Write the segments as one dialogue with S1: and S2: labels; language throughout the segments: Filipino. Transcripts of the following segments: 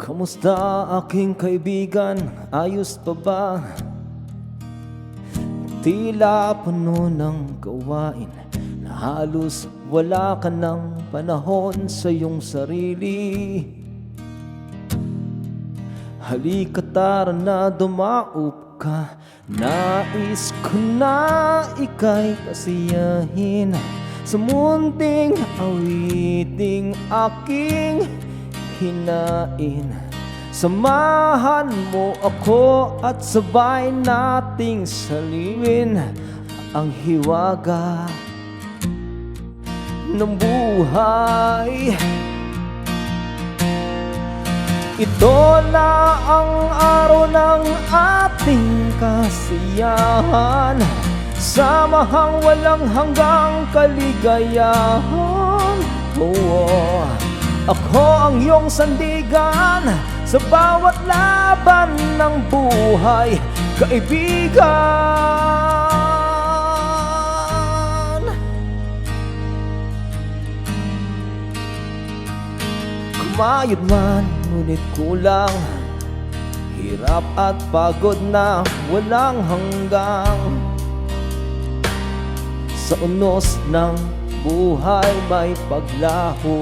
S1: Kamusta aking kaibigan? Ayos pa ba? Tila puno ng gawain Na halos wala ka ng panahon sa iyong sarili Halika tara na dumaup ka Nais ko na ika'y kasiyahin Sa munting awiting aking hinain. Samahan mo ako at sabay nating saliwin Ang hiwaga ng buhay. Ito na ang araw ng ating kasiyahan. Samahang walang hanggang kaligayahan. Oo, Ako ang iyong sandigan Sa bawat laban ng buhay Kaibigan. Kumayod man, ngunit kulang. Hirap at pagod na walang hanggang. Sa unos ng buhay may paglaho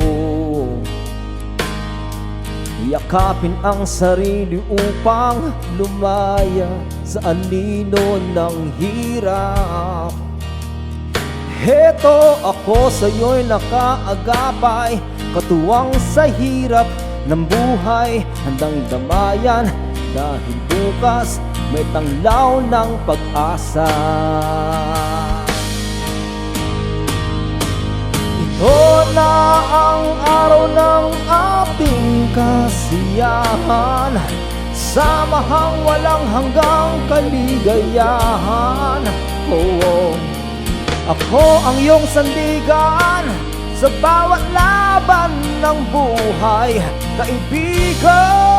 S1: Yakapin ang sarili upang lumaya Sa anino ng hirap. Heto ako sa'yo'y nakaagapay Katuwang sa hirap ng buhay Handang damayan. Dahil bukas may tanglaw ng pag-asa. Ito na ang araw ating kasiyahan Samahang walang hanggang kaligayahan. Oo ako ang iyong sandigan sa bawat laban ng buhay, kaibigan.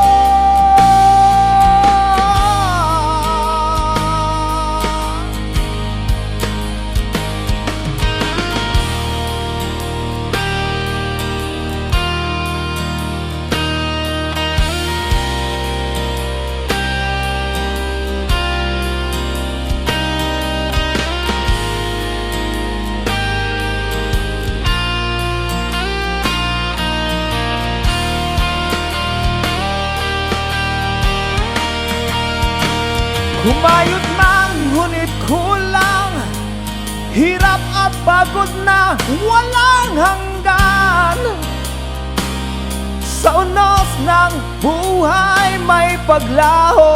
S1: Kumayot man, ngunit kulang. Hirap at pagod na walang hanggan. Sa unos ng buhay may paglaho.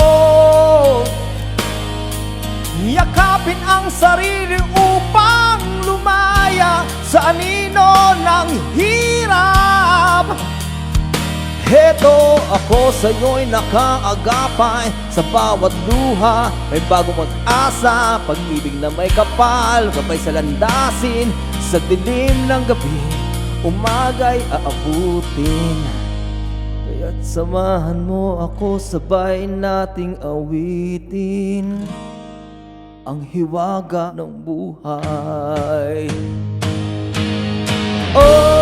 S1: Yakapin ang sarili upang lumaya Sa anino ng hirap Heto ako sa'yo'y nakaagapay Sa bawat luha. May bagong mag-asa Pag-ibig na may kapal Gabay sa landasin. Sa dilim ng gabi Umaga'y aabutin. Kaya't samahan mo ako Sabay nating awitin Ang hiwaga ng buhay. Oh